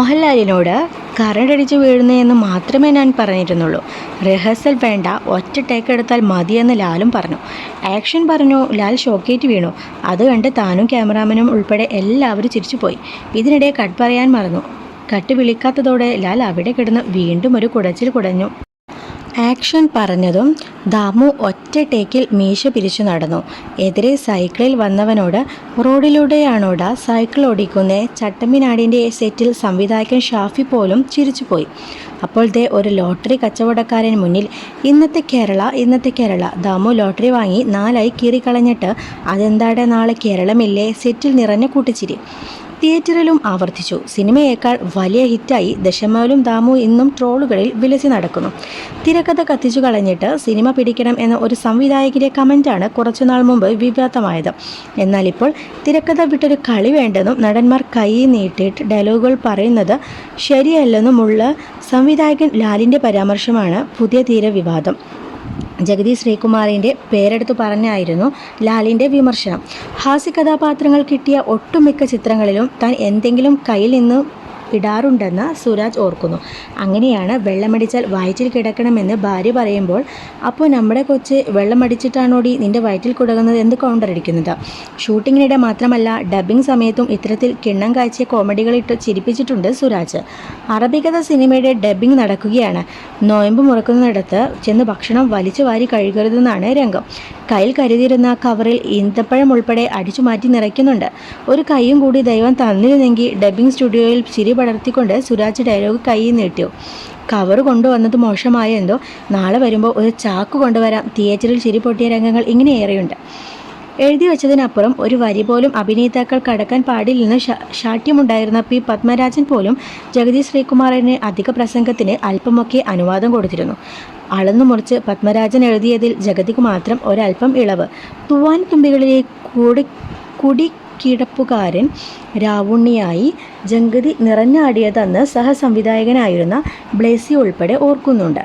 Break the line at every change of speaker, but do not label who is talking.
മോഹൻലാലിനോട് current അടിച്ച് വീഴുന്നതെന്ന് മാത്രമേ ഞാൻ പറഞ്ഞിരുന്നുള്ളൂ. റിഹേഴ്സൽ വേണ്ട ഒറ്റ ടേക്ക് എടുത്താൽ മതിയെന്ന് ലാലും പറഞ്ഞു. ആക്ഷൻ പറഞ്ഞു ലാൽ ഷോക്കേറ്റ് വീണു. അത് കണ്ട് താനും ക്യാമറാമാനും ഉൾപ്പെടെ എല്ലാവരും ചിരിച്ചുപോയി. ഇതിനിടെ കട്ട് പറയാൻ മറന്നു. കട്ട് വിളിക്കാത്തതോടെ ലാൽ അവിടെ കിടന്ന് വീണ്ടും ഒരു കുടച്ചിൽ കുടഞ്ഞു. ആക്ഷൻ പറഞ്ഞതും ദാമു ഒറ്റ ടേക്കിൽ മീശ പിരിച്ചു നടന്നു. എതിരെ സൈക്കിളിൽ വന്നവനോട് റോഡിലൂടെയാണോടാ സൈക്കിൾ ഓടിക്കുന്നേ? ചട്ടമ്പിനാടിന്റെ സെറ്റിൽ സംവിധായകൻ ഷാഫി പോലും ചിരിച്ചുപോയി. അപ്പോൾ ദേ ഒരു ലോട്ടറി കച്ചവടക്കാരൻ മുന്നിൽ ഇന്നത്തെ കേരള ഇന്നത്തെ കേരള. ദാമു ലോട്ടറി വാങ്ങി നാലായി കീറിക്കളഞ്ഞിട്ട് അതെന്താടെ നാളെ കേരളമില്ലേ? സെറ്റിൽ നിറഞ്ഞ കൂട്ടിച്ചിരി തിയേറ്ററിലും ആവർത്തിച്ചു. സിനിമയേക്കാൾ വലിയ ഹിറ്റായി ദശമേലും ദാമു ഇന്നും ട്രോളുകളിൽ വിലസി നടക്കുന്നു. തിരക്കഥ കത്തിച്ചു കളഞ്ഞിട്ട് സിനിമ പിടിക്കണം എന്ന ഒരു സംവിധായകന്റെ കമന്റാണ് കുറച്ചുനാൾ മുമ്പ് വിവാദമായത് എന്നാൽ ഇപ്പോൾ തിരക്കഥ വിട്ടൊരു കളി വേണ്ടെന്നും നടന്മാർ കൈ നീട്ടിയിട്ട് ഡയലോഗുകൾ പറയുന്നത് ശരിയല്ലെന്നുമുള്ള സംവിധായകൻ ലാലിന്റെ പരാമർശമാണ് പുതിയ തീര വിവാദം ജഗതി ശ്രീകുമാറിന്റെ പേരെടുത്ത് പറഞ്ഞായിരുന്നു ലാലിന്റെ വിമർശനം. ഹാസ്യ കഥാപാത്രങ്ങൾ കിട്ടിയ ഒട്ടുമിക്ക ചിത്രങ്ങളിലും താൻ എന്തെങ്കിലും കയ്യിൽ നിന്ന് ഇടാറുണ്ടെന്ന് സുരാജ് ഓർക്കുന്നു. അങ്ങനെയാണ് വെള്ളമടിച്ചാൽ വയറ്റിൽ കിടക്കണമെന്ന് ഭാര്യ പറയുമ്പോൾ അപ്പോൾ നമ്മുടെ കൊച്ച് വെള്ളമടിച്ചിട്ടാണോടി നിന്റെ വയറ്റിൽ കിടക്കുന്നത് എന്ത് കൗണ്ടർ അടിക്കുന്നത്. ഷൂട്ടിങ്ങിനിടെ മാത്രമല്ല ഡബ്ബിംഗ് സമയത്തും ഇത്തരത്തിൽ കിണ്ണം കാഴ്ച കോമഡികളിട്ട് ചിരിപ്പിച്ചിട്ടുണ്ട് സുരാജ്. അറബികഥ സിനിമയുടെ ഡബ്ബിംഗ് നടക്കുകയാണ്. നോയമ്പ് മുറക്കുന്നിടത്ത് ചെന്ന് ഭക്ഷണം വലിച്ചു വാരി കഴുകരുതെന്നാണ് രംഗം. കയ്യിൽ കരുതിയിരുന്ന കവറിൽ ഈന്തപ്പഴം ഉൾപ്പെടെ അടിച്ചു മാറ്റി നിറയ്ക്കുന്നുണ്ട്. ഒരു കൈയും കൂടി ദൈവം തന്നിരുന്നെങ്കിൽ ഡബ്ബിംഗ് സ്റ്റുഡിയോയിൽ ചിരി പടർത്തിക്കൊണ്ട് സുരാജ് ഡയലോഗ് കൈ നീട്ടിയോ കവർ കൊണ്ടുവന്നത് മോശമായ എന്തോ നാളെ വരുമ്പോൾ ഒരു ചാക്ക് കൊണ്ടുവരാം. തിയേറ്ററിൽ ചിരി പൊട്ടിയ രംഗങ്ങൾ ഇങ്ങനെയേറെയുണ്ട് എഴുതി വെച്ചതിനപ്പുറം ഒരു വരി പോലും അഭിനേതാക്കൾ കടക്കാൻ പാടില്ലെന്ന് ശാഠ്യമുണ്ടായിരുന്ന പി പത്മരാജൻ പോലും ജഗതി ശ്രീകുമാറിന് അധിക പ്രസംഗത്തിന് അല്പമൊക്കെ അനുവാദം കൊടുത്തിരുന്നു. അളന്നു മുറിച്ച് പത്മരാജൻ എഴുതിയതിൽ ജഗതിക്ക് മാത്രം ഒരല്പം ഇളവ്. തുവാൻ തുമ്പികളിലെ കൂടി കുടി കിടപ്പുകാരൻ രാവുണ്ണിയായി ജഗതി നിറഞ്ഞാടിയതെന്ന് സഹസംവിധായകനായിരുന്ന ബ്ലേസി ഉൾപ്പെടെ ഓർക്കുന്നുണ്ട്.